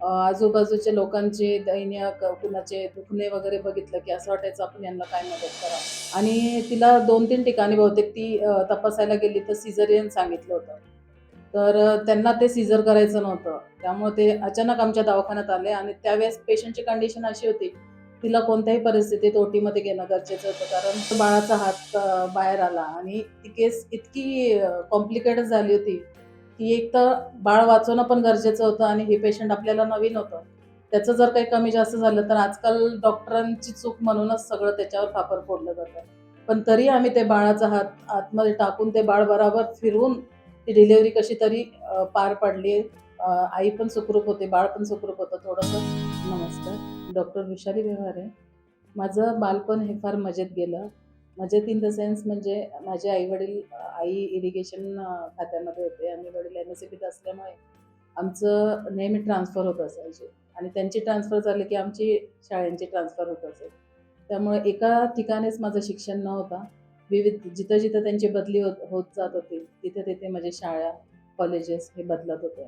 आजूबाजूच्या लोकांचे दैन्य कुणाचे दुखणे वगैरे बघितलं की असं वाटायचं आपण यांना काय मदत करा आणि तिला दोन तीन ठिकाणी बहुतेक ती तपासायला गेली तर सिझरियन सांगितलं होतं. तर त्यांना ते सिझर करायचं नव्हतं. त्यामुळे ते अचानक आमच्या दवाखान्यात आले आणि त्यावेळेस पेशंटची कंडिशन अशी होती तिला कोणत्याही परिस्थितीत ओटीमध्ये घेणं गरजेचं होतं कारण बाळाचा हात बाहेर आला आणि ती केस इतकी कॉम्प्लिकेटेड झाली होती की एक तर बाळ वाचवणं पण गरजेचं होतं आणि हे पेशंट आपल्याला नवीन होतं. त्याचं जर काही कमी जास्त झालं तर आजकाल डॉक्टरांची चूक म्हणूनच सगळं त्याच्यावर फापर फोडलं जातं. पण तरी आम्ही ते बाळाचा हात आतमध्ये टाकून ते बाळ बराबर फिरवून ती डिलेवरी कशी तरी पार पाडली. आई पण सुखरूप होते बाळ पण सुखरूप होतं. थोडंसं नमस्कार. डॉक्टर विशाली व्यवहारे. माझं बालपण हे फार मजेत गेलं. मजेत इन द सेन्स म्हणजे माझे आई वडील आई इरिगेशन खात्यामध्ये होते. आणि वडील एम एस सी बीत असल्यामुळे आमचं नेहमी ट्रान्सफर होत असायचे. आणि त्यांची ट्रान्सफर झाली की आमची शाळेंची ट्रान्सफर होत असे. त्यामुळे एका ठिकाणीच माझं शिक्षण न होता विविध जिथं जिथं त्यांची बदली होत होत जात होती तिथे तिथे माझे शाळा कॉलेजेस हे बदलत होते.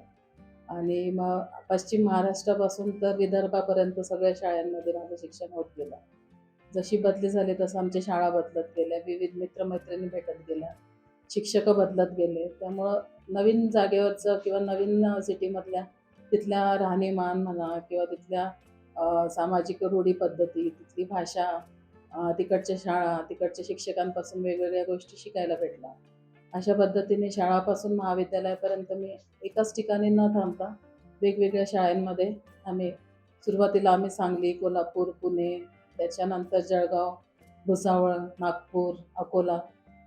आणि मग पश्चिम महाराष्ट्रापासून तर विदर्भापर्यंत सगळ्या शाळांमध्ये माझं शिक्षण होत गेलं. जशी बदली झाली तसं आमच्या शाळा बदलत गेल्या. विविध मित्रमैत्रिणी भेटत गेल्या. शिक्षक बदलत गेले. त्यामुळं नवीन जागेवरचं किंवा नवीन सिटीमधल्या तिथल्या राहणीमान म्हणा किंवा तिथल्या सामाजिक रूढी पद्धती तिथली भाषा तिकडच्या शाळा तिकडच्या शिक्षकांपासून वेगवेगळ्या गोष्टी शिकायला भेटल्या. अशा पद्धतीने शाळापासून महाविद्यालयापर्यंत मी एकाच ठिकाणी न थांबता वेगवेगळ्या शाळांमध्ये आम्ही सुरुवातीला आम्ही सांगली कोल्हापूर पुणे त्याच्यानंतर जळगाव भुसावळ नागपूर अकोला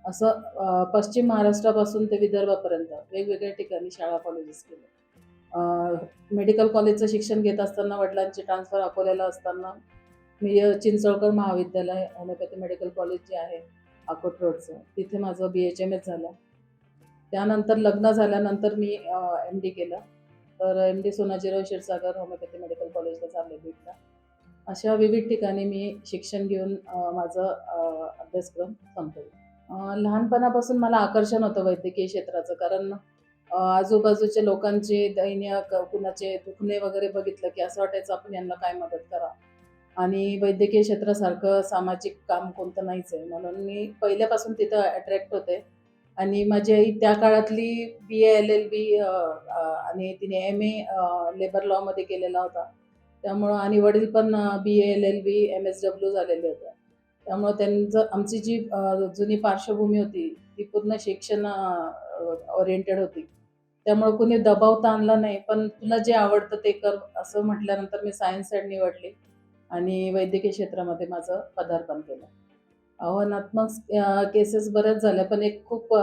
असं पश्चिम महाराष्ट्रापासून ते विदर्भापर्यंत वेगवेगळ्या ठिकाणी शाळा कॉलेजेस केले मेडिकल कॉलेजचं शिक्षण घेत असताना वडिलांची ट्रान्सफर अकोल्याला असताना मी चिंचोळकर महाविद्यालय होमिओपॅथी मेडिकल कॉलेज जे आहे अकोट रोडचं तिथे माझं बी एच एम एस झालं. त्यानंतर लग्न झाल्यानंतर मी एम डी केलं. तर M D Sonajirao Kshirsagar homeopathy medical कॉलेजला चालले बीडला अशा विविध ठिकाणी मी शिक्षण घेऊन माझं अभ्यासक्रम संपवला. लहानपणापासून मला आकर्षण होतं वैद्यकीय क्षेत्राचं कारण आजूबाजूच्या लोकांचे दैन्य कुणाचे दुखणे वगैरे बघितलं की असं वाटायचं आपण यांना काय मदत करा आणि वैद्यकीय क्षेत्रासारखं सामाजिक काम कोणतं नाहीच आहे. म्हणून मी पहिल्यापासून तिथं अट्रॅक्ट होते. आणि माझी आई त्या काळातली बी ए एल एल बी आणि तिने एम ए लेबर लॉमध्ये केलेला होता. त्यामुळं आणि वडील पण B A L L B M S W झालेले होते. त्यामुळं त्यांचं आमची जी जुनी पार्श्वभूमी होती ती पूर्ण शिक्षण ओरिएंटेड होती. त्यामुळं कुणी दबाव तर आणला नाही पण तुला जे आवडतं ते कर असं म्हटल्यानंतर मी सायन्स साईड निवडली आणि वैद्यकीय क्षेत्रामध्ये माझं पदार्पण केलं. आव्हानात्मक केसेस बऱ्याच झाल्या पण एक खूप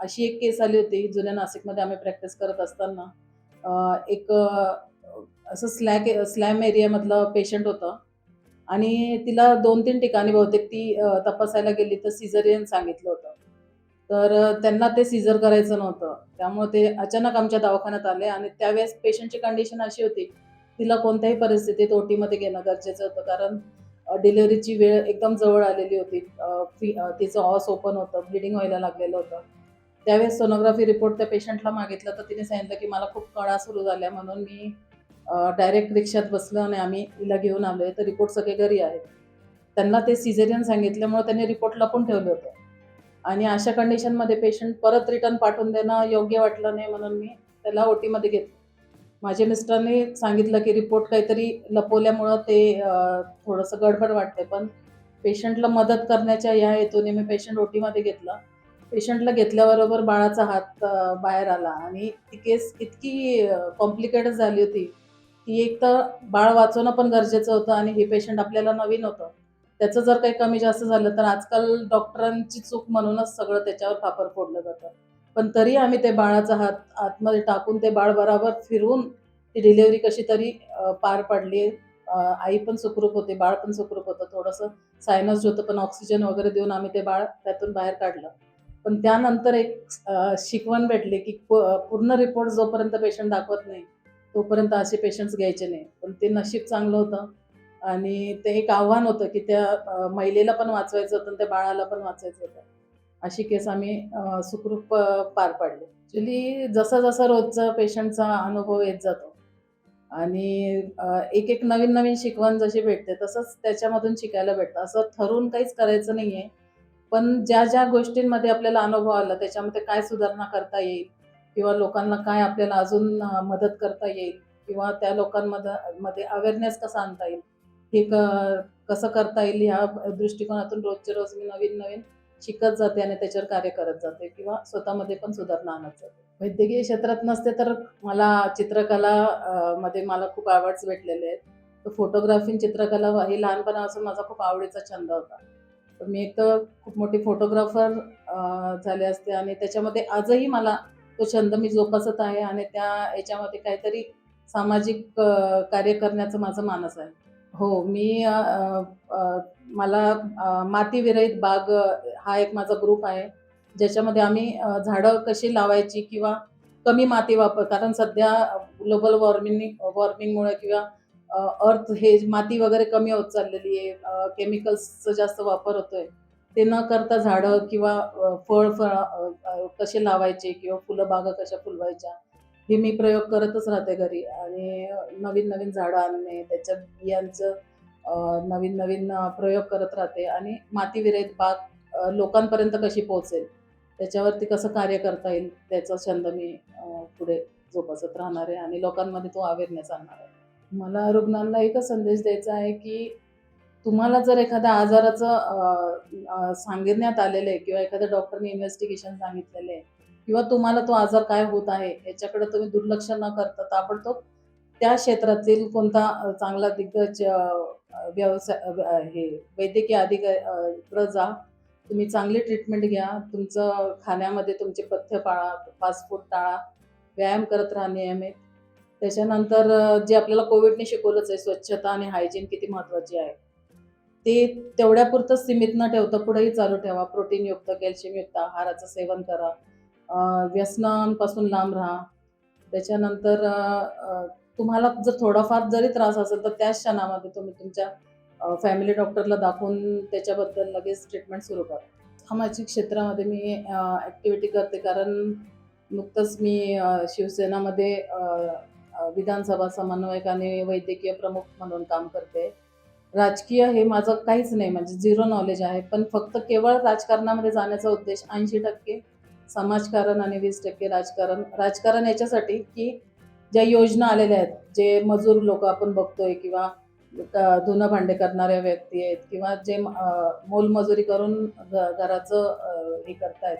अशी एक केस आली होती जुन्या नाशिकमध्ये आम्ही प्रॅक्टिस करत असताना. एक असं स्लॅक स्लॅम एरियामधलं पेशंट होतं. आणि तिला दोन तीन ठिकाणी बहुतेक ती तपासायला गेली तर सिझरियन सांगितलं होतं. तर त्यांना ते सिझर करायचं नव्हतं. त्यामुळे ते अचानक आमच्या दवाखान्यात आले आणि त्यावेळेस पेशंटची कंडिशन अशी होती तिला कोणत्याही परिस्थितीत ओटीमध्ये घेणं गरजेचं होतं. कारण डिलिव्हरीची वेळ एकदम जवळ आलेली होती. फी तिचं हॉस ओपन होतं ब्लिडिंग व्हायला लागलेलं होतं. त्यावेळेस सोनोग्राफी रिपोर्ट त्या पेशंटला मागितलं तर तिने सांगितलं की मला खूप कळा सुरू झाल्या म्हणून मी डायरेक्ट रिक्षात बसलो आणि आम्ही हिला घेऊन आलो आहे तर रिपोर्ट सगळे घरी आहेत. त्यांना ते सिझेरियन सांगितल्यामुळे त्यांनी रिपोर्ट लपून ठेवले होते. आणि अशा कंडिशनमध्ये पेशंट परत रिटर्न पाठवून देणं योग्य वाटलं नाही म्हणून मी त्याला ओटीमध्ये घेतलं. माझ्या मिस्टरांनी सांगितलं की रिपोर्ट काहीतरी लपवल्यामुळं ते थोडंसं गडबड वाटते पण पेशंटला मदत करण्याच्या या हेतूने मी पेशंट ओटीमध्ये घेतलं. पेशंटला घेतल्याबरोबर बाळाचा हात बाहेर आला आणि ती केस इतकी कॉम्प्लिकेटेड झाली होती की एक तर बाळ वाचवणं पण गरजेचं होतं आणि हे पेशंट आपल्याला नवीन होतं. त्याचं जर काही कमी जास्त झालं तर आजकाल डॉक्टरांची चूक म्हणूनच सगळं त्याच्यावर फापर फोडलं जातं. पण तरी आम्ही ते बाळाचा हात आतमध्ये टाकून ते बाळ बराबर फिरवून ती डिलेवरी कशी तरी पार पाडली. आई पण सुखरूप होते बाळ पण सुखरूप होतं. थोडंसं सायनस होतं पण ऑक्सिजन वगैरे देऊन आम्ही ते बाळ त्यातून बाहेर काढलं. पण त्यानंतर एक शिकवण भेटली की पूर्ण रिपोर्ट जोपर्यंत पेशंट दाखवत नाही तोपर्यंत असे पेशंट्स घ्यायचे नाही. पण ते नशीब चांगलं होतं. आणि ते एक आव्हान होतं की त्या महिलेला पण वाचवायचं होतं आणि त्या बाळाला पण वाचवायचं होतं. अशी केस आम्ही सुखरूप पार पाडली. ॲक्च्युली जसा जसा रोजचा पेशंटचा अनुभव येत जातो आणि एक एक नवीन नवीन शिकवण जशी भेटते तसंच त्याच्यामधून शिकायला भेटतं. असं ठरवून काहीच करायचं नाही आहे पण ज्या ज्या गोष्टींमध्ये आपल्याला अनुभव आला त्याच्यामध्ये काय सुधारणा करता येईल किंवा लोकांना काय आपल्याला अजून मदत करता येईल किंवा त्या लोकांमध्ये मध्ये अवेअरनेस कसा आणता येईल? हे क कसं करता येईल ह्या दृष्टिकोनातून रोजचे रोज मी नवीन नवीन शिकत जाते आणि त्याच्यावर कार्य करत जाते किंवा स्वतःमध्ये पण सुधारणा आणत जाते. वैद्यकीय क्षेत्रात नसते तर मला चित्रकला मध्ये मला खूप अवॉर्ड्स भेटलेले आहेत. तर फोटोग्राफी चित्रकला हे लहानपणापासून माझा खूप आवडीचा छंद होता. तर मी एक तर खूप मोठी फोटोग्राफर झाले असते आणि त्याच्यामध्ये आजही मला तो छंद मी जोपासत आहे आणि त्या याच्यामध्ये काहीतरी सामाजिक कार्य करण्याचं माझं मानस आहे. हो मी मला मातीविरहित बाग हा एक माझा ग्रुप आहे. ज्याच्यामध्ये आम्ही झाडं कशी लावायची किंवा कमी माती वापर कारण सध्या ग्लोबल वॉर्मिंग वॉर्मिंगमुळे किंवा अर्थ हे माती वगैरे कमी होत चाललेली आहे. केमिकल्सचा जास्त वापर होतोय. ते न करता झाडं किंवा फळ फळ कसे लावायचे किंवा फुलं बागा कशा फुलवायच्या हे मी प्रयोग करतच राहते घरी. आणि नवीन नवीन झाडं आणणे त्याच्या बियांचं नवीन नवीन प्रयोग करत राहते. आणि मातीविरहित बाग लोकांपर्यंत कशी पोहोचेल त्याच्यावरती कसं कार्य करता येईल त्याचा छंद मी पुढे जोपासत राहणार आहे. आणि लोकांमध्ये तो अवेअरनेस आणणार आहे. मला रुग्णांना एकच संदेश द्यायचा आहे की तुम्हाला जर एखाद्या आजाराचं सांगण्यात आलेलं आहे किंवा एखाद्या डॉक्टरने इन्व्हेस्टिगेशन सांगितलेलं आहे किंवा तुम्हाला तो आजार काय होत आहे याच्याकडे तुम्ही दुर्लक्ष न करता ताबडतोब त्या क्षेत्रातील कोणता चांगला दिग्गज व्यवसाय हे वैद्यकीय अधिकारी जा तुम्ही चांगली ट्रीटमेंट घ्या तुमचं खाण्यामध्ये तुमचे पथ्य पाळा फास्ट फूड टाळा व्यायाम करत राहा नियमित. त्याच्यानंतर जे आपल्याला कोविडने शिकवलंच आहे स्वच्छता आणि हायजीन किती महत्त्वाची आहे. ते तेवढ्यापुरतं सीमित न ठेवता पुढेही चालू ठेवा. प्रोटीनयुक्त कॅल्शियमयुक्त आहाराचं सेवन करा. व्यसनांपासून लांब राहा. त्याच्यानंतर तुम्हाला जर थोडाफार जरी त्रास असेल तर त्याच क्षणामध्ये तुम्ही तुमच्या फॅमिली डॉक्टरला दाखवून त्याच्याबद्दल लगेच ट्रीटमेंट सुरू करा. सामाजिक क्षेत्रामध्ये मी ॲक्टिव्हिटी करते कारण नुकतंच मी शिवसेनामध्ये विधानसभा समन्वयक आणि वैद्यकीय प्रमुख म्हणून काम करते. राजकीय हे माझं काहीच नाही म्हणजे झिरो नॉलेज आहे. पण फक्त केवळ राजकारणामध्ये जाण्याचा उद्देश ऐंशी टक्के समाजकारण आणि वीस टक्के राजकारण. राजकारण याच्यासाठी की ज्या योजना आलेल्या आहेत जे मजूर लोक आपण बघतोय किंवा धुनं भांडे करणाऱ्या व्यक्ती आहेत किंवा जे मोलमजुरी करून घराचं हे करतायत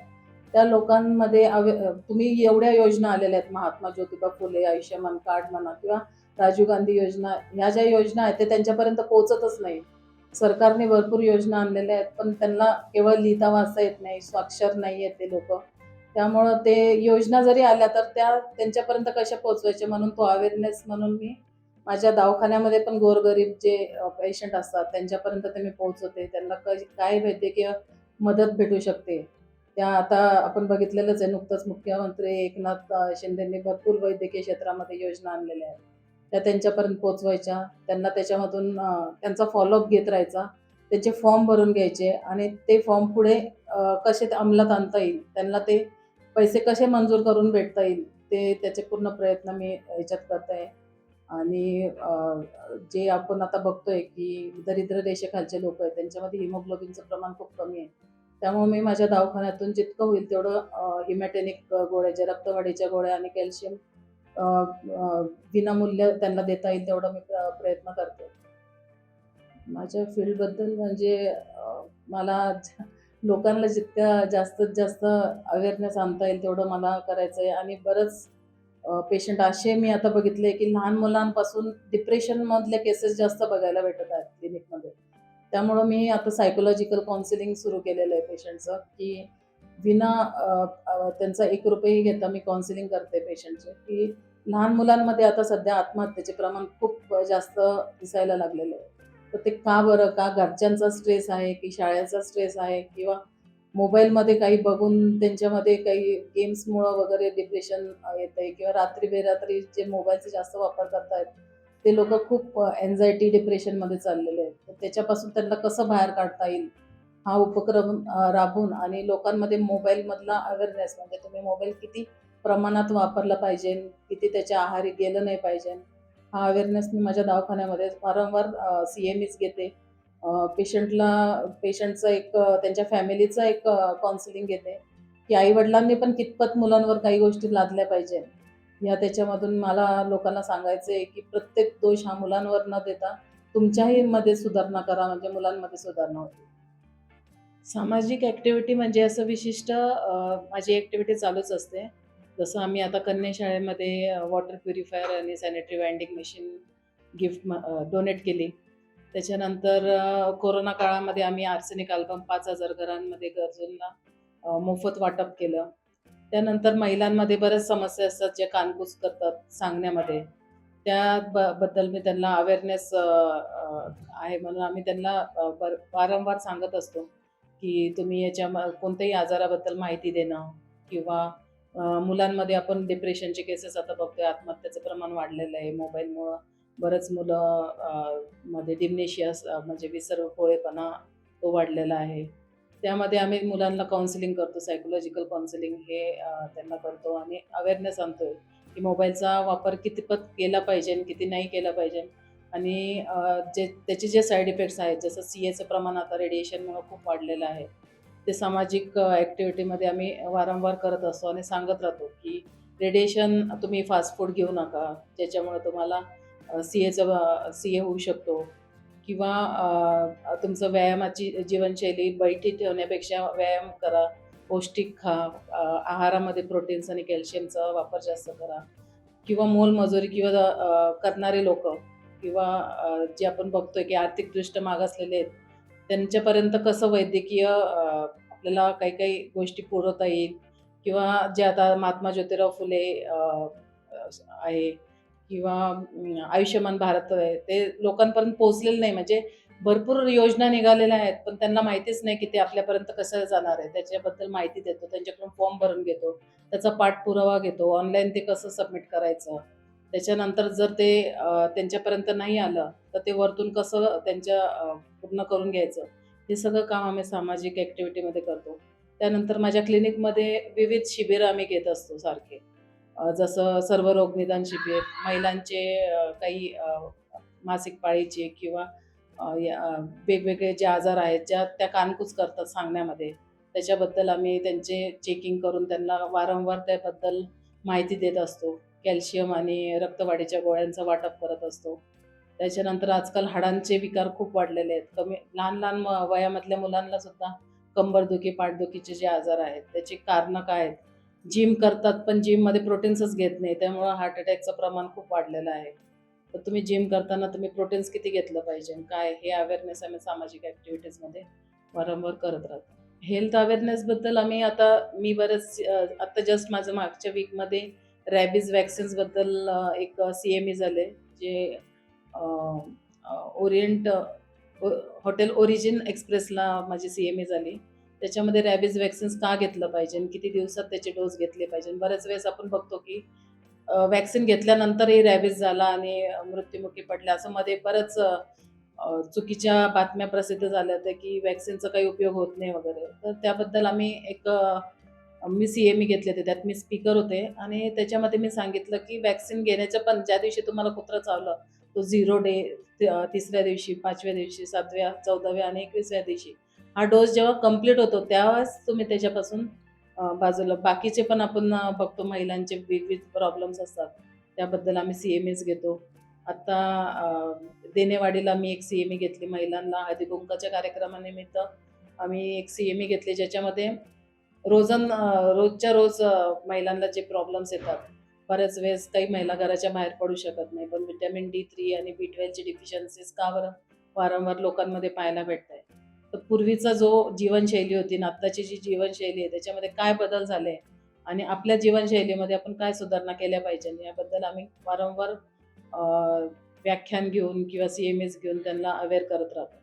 त्या लोकांमध्ये अवे तुम्ही एवढ्या योजना आलेल्या आहेत महात्मा ज्योतिबा फुले आयुष्यमान कार्ड म्हणा किंवा राजीव गांधी योजना ह्या ज्या योजना आहेत ते त्यांच्यापर्यंत पोहोचतच नाही. सरकारने भरपूर योजना आणलेल्या आहेत पण त्यांना केवळ लिहिता वाचता येत नाही स्वाक्षर नाही आहेत ते लोक. त्यामुळं ते योजना जरी आल्या तर त्या त्यांच्यापर्यंत कशा पोहोचवायच्या म्हणून तो अवेअरनेस म्हणून मी माझ्या दवाखान्यामध्ये पण गोरगरीब जे पेशंट असतात त्यांच्यापर्यंत ते मी पोहोचवते. त्यांना क- काय वैद्यकीय मदत भेटू शकते. त्या आता आपण बघितलेलंच आहे नुकतंच मुख्यमंत्री एकनाथ शिंदेंनी भरपूर वैद्यकीय क्षेत्रामध्ये योजना आणलेल्या आहेत. त्या त्यांच्यापर्यंत पोचवायच्या. त्यांना त्याच्यामधून त्यांचा फॉलोअप घेत राहायचा. त्याचे फॉर्म भरून घ्यायचे आणि ते फॉर्म पुढे कसे अंमलात आणता येईल त्यांना ते पैसे कसे मंजूर करून भेटता येईल ते त्याचे पूर्ण प्रयत्न मी याच्यात करत आहे आणि जे आपण आता बघतोय की दरिद्र रेषेखालचे लोक आहेत त्यांच्यामध्ये हिमोग्लोबिनचं प्रमाण खूप कमी आहे. त्यामुळे मी माझ्या दवाखान्यातून जितकं होईल तेवढं हिमॅटेनिक गोळ्या ज्या रक्तवाढीच्या गोळ्या आणि कॅल्शियम विनामूल्य त्यांना देता येईल तेवढं मी प्र- प्रयत्न करते. माझ्या फील्डबद्दल म्हणजे मला लोकांना जितक्या जास्तीत जास्त अवेअरनेस आणता येईल तेवढं मला करायचं आहे. आणि बरंच पेशंट असे मी आता बघितले की लहान मुलांपासून डिप्रेशनमधले केसेस जास्त बघायला भेटत आहेत क्लिनिकमध्ये त्यामुळं मी आता सायकोलॉजिकल काउन्सिलिंग सुरू केलेलं आहे पेशंटचं की विना त्यांचा एक रुपयेही घेता मी काउन्सिलिंग करते पेशंटचे की लहान मुलांमध्ये आता सध्या आत्महत्येचे प्रमाण खूप जास्त दिसायला लागलेलं आहे. तर ते का बरं? का घरच्यांचा स्ट्रेस आहे? की शाळेचा स्ट्रेस आहे? किंवा मोबाईलमध्ये काही बघून त्यांच्यामध्ये काही गेम्समुळं वगैरे डिप्रेशन येतं आहे किंवा रात्री बेरात्री जे मोबाईलचा जास्त वापर करतायत ते लोक खूप एन्झायटी डिप्रेशनमध्ये चाललेले आहेत. तर त्याच्यापासून त्यांना कसं बाहेर काढता येईल? हा उपक्रम राबून राबवून आणि लोकांमध्ये मोबाईलमधला अवेअरनेस म्हणजे तुम्ही मोबाईल किती प्रमाणात वापरला पाहिजे किती त्याच्या आहारी गेलं नाही पाहिजे हा अवेअरनेस मी माझ्या दवाखान्यामध्ये वारंवार सी एम ईच घेते पेशंटला पेशंटचं एक त्यांच्या फॅमिलीचं एक काउन्सिलिंग घेते. की आईवडिलांनी पण कितपत मुलांवर काही गोष्टी लादल्या पाहिजे. या त्याच्यामधून मला लोकांना सांगायचं आहे की प्रत्येक दोष हा मुलांवर न देता तुमच्याही मध्ये सुधारणा करा म्हणजे मुलांमध्ये सुधारणा होती. सामाजिक ॲक्टिव्हिटी म्हणजे असं विशिष्ट माझी ॲक्टिव्हिटी चालूच असते. जसं आम्ही आता कन्या शाळेमध्ये वॉटर प्युरिफायर आणि sanitary vending machine gift donate केली. त्याच्यानंतर कोरोना काळामध्ये आम्ही आर्सेनिक अल्बम पाच हजार घरांमध्ये गरजूंना मोफत वाटप केलं. त्यानंतर महिलांमध्ये बऱ्याच समस्या असतात ज्या कानकूस करतात सांगण्यामध्ये. त्या ब बद्दल मी त्यांना अवेअरनेस आहे म्हणून आम्ही त्यांना बर वारंवार सांगत असतो. की तुम्ही याच्या कोणत्याही आजाराबद्दल माहिती देणं किंवा मुलांमध्ये आपण डिप्रेशनचे केसेस आता बघतोय आत्महत्याचं प्रमाण वाढलेलं आहे. मोबाईलमुळं बरेच मुलं मध्ये डिमनेशियस म्हणजे विसरपोळेपणा तो वाढलेला आहे. त्यामध्ये आम्ही मुलांना काउन्सिलिंग करतो सायकोलॉजिकल काउन्सिलिंग हे त्यांना करतो. आणि अवेअरनेस आणतोय की मोबाईलचा वापर कितीपत केला पाहिजे आणि किती नाही केला पाहिजे. आणि जे त्याचे जे साईड इफेक्ट्स आहेत जसं सी एचं प्रमाण आता रेडिएशनमुळं खूप वाढलेलं आहे. ते सामाजिक ॲक्टिव्हिटीमध्ये आम्ही वारंवार करत असतो आणि सांगत राहतो की रेडिएशन तुम्ही फास्ट फूड घेऊ नका ज्याच्यामुळे तुम्हाला सी एचं सी ए होऊ शकतो. किंवा तुमचं व्यायामाची जीवनशैली बैठी ठेवण्यापेक्षा व्यायाम करा पौष्टिक खा आहारामध्ये प्रोटीन्स आणि कॅल्शियमचा वापर जास्त करा. किंवा मोलमजुरी किंवा करणारे लोक किंवा जे आपण बघतोय की आर्थिकदृष्ट्या मागासलेले आहेत त्यांच्यापर्यंत कसं वैद्यकीय आपल्याला काही काही गोष्टी पुरवता येईल? किंवा जे आता महात्मा ज्योतिराव फुले आहे किंवा आयुष्यमान भारत आहे ते लोकांपर्यंत पोहोचलेलं नाही. म्हणजे भरपूर योजना निघालेल्या आहेत पण त्यांना माहितीच नाही की ते आपल्यापर्यंत कसं जाणार आहे. त्याच्याबद्दल माहिती देतो त्यांच्याकडून फॉर्म भरून घेतो त्याचा पाठपुरावा घेतो ऑनलाईन ते कसं सबमिट करायचं? त्याच्यानंतर जर ते त्यांच्यापर्यंत नाही आलं तर ते वरतून कसं त्यांच्या पूर्ण करून घ्यायचं? हे सगळं काम आम्ही सामाजिक ॲक्टिव्हिटीमध्ये करतो. त्यानंतर माझ्या क्लिनिकमध्ये विविध शिबिरं आम्ही घेत असतो सारखे. जसं जसं सर्वरोग निदान शिबिर महिलांचे काही मासिक पाळीचे किंवा या- वेगवेगळे जे आजार आहेत ज्या त्या कानकूच करतात सांगण्यामध्ये. त्याच्याबद्दल आम्ही त्यांचे चेकिंग करून त्यांना वारंवार त्याबद्दल माहिती देत असतो. कॅल्शियम आणि रक्तवाढीच्या गोळ्यांचं वाटप करत असतो. त्याच्यानंतर आजकाल हाडांचे विकार खूप वाढलेले आहेत. कमी लहान लहान वयामधल्या मुलांना सुद्धा कंबरदुखी पाठदुखीचे जे आजार आहेत त्याची कारणं काय आहेत? जिम करतात पण जिममध्ये प्रोटीन्सच घेत नाही. त्यामुळं हार्ट अटॅकचं प्रमाण खूप वाढलेलं आहे. तर तुम्ही जिम करताना तुम्ही प्रोटीन्स किती घेतलं पाहिजे? काय हे अवेअरनेस आम्ही सामाजिक ॲक्टिव्हिटीजमध्ये वारंवार करत राहतो. हेल्थ अवेअरनेसबद्दल आम्ही आता मी बरेच आत्ता जस्ट माझं मागच्या वीकमध्ये रॅबीज वॅक्सिन्सबद्दल एक सी एम ई झाले जे ओरिएंट हॉटेल ओरिजिन एक्सप्रेसला माझी सी एम ई झाली. त्याच्यामध्ये रॅबीज वॅक्सिन्स का घेतलं पाहिजे आणि किती दिवसात त्याचे डोस घेतले पाहिजे? बऱ्याच वेळेस आपण बघतो की वॅक्सिन घेतल्यानंतरही रॅबीज झाला आणि मृत्युमुखी पडला. असं मध्ये बरंच चुकीच्या बातम्या प्रसिद्ध झाल्या होत्या की वॅक्सिनचा काही उपयोग होत नाही वगैरे. तर त्याबद्दल आम्ही एक मी सी एम ई घेतले होते त्यात मी स्पीकर होते आणि त्याच्यामध्ये मी सांगितलं की वॅक्सिन घेण्याचं पण ज्या दिवशी तुम्हाला कुत्रं चावलं. तो झिरो डे तिसऱ्या दिवशी पाचव्या दिवशी सातव्या चौदाव्या आणि एकवीसव्या दिवशी. हा डोस जेव्हा कंप्लीट होतो त्यावेळेस तुम्ही त्याच्यापासून बाजूला बाकीचे पण आपण बघतो महिलांचे विविध प्रॉब्लेम्स असतात. त्याबद्दल आम्ही सी एम एस घेतो. आत्ता देणेवाडीला देनेवाडीला मी एक सी एम ई घेतली महिलांना हळदीकुंकाच्या कार्यक्रमानिमित्त. आम्ही एक सी एम ई घेतली ज्याच्यामध्ये रोजन रोजच्या रोज महिलांना जे प्रॉब्लेम्स येतात बऱ्याच वेळेस काही महिला घराच्या बाहेर पडू शकत नाही. पण विटॅमिन डी थ्री आणि बी ट्वेल्वची डिफिशियन्सीज का बरं वारंवार लोकांमध्ये पाहायला भेटत आहे तर पूर्वीचा जो जीवनशैली होती ना आत्ताची जी जीवनशैली आहे त्याच्यामध्ये काय बदल झाले? आणि आपल्या जीवनशैलीमध्ये आपण काय सुधारणा केल्या पाहिजे? याबद्दल आम्ही वारंवार व्याख्यान घेऊन किंवा सी एम एस घेऊन त्यांना अवेअर करत राहतो.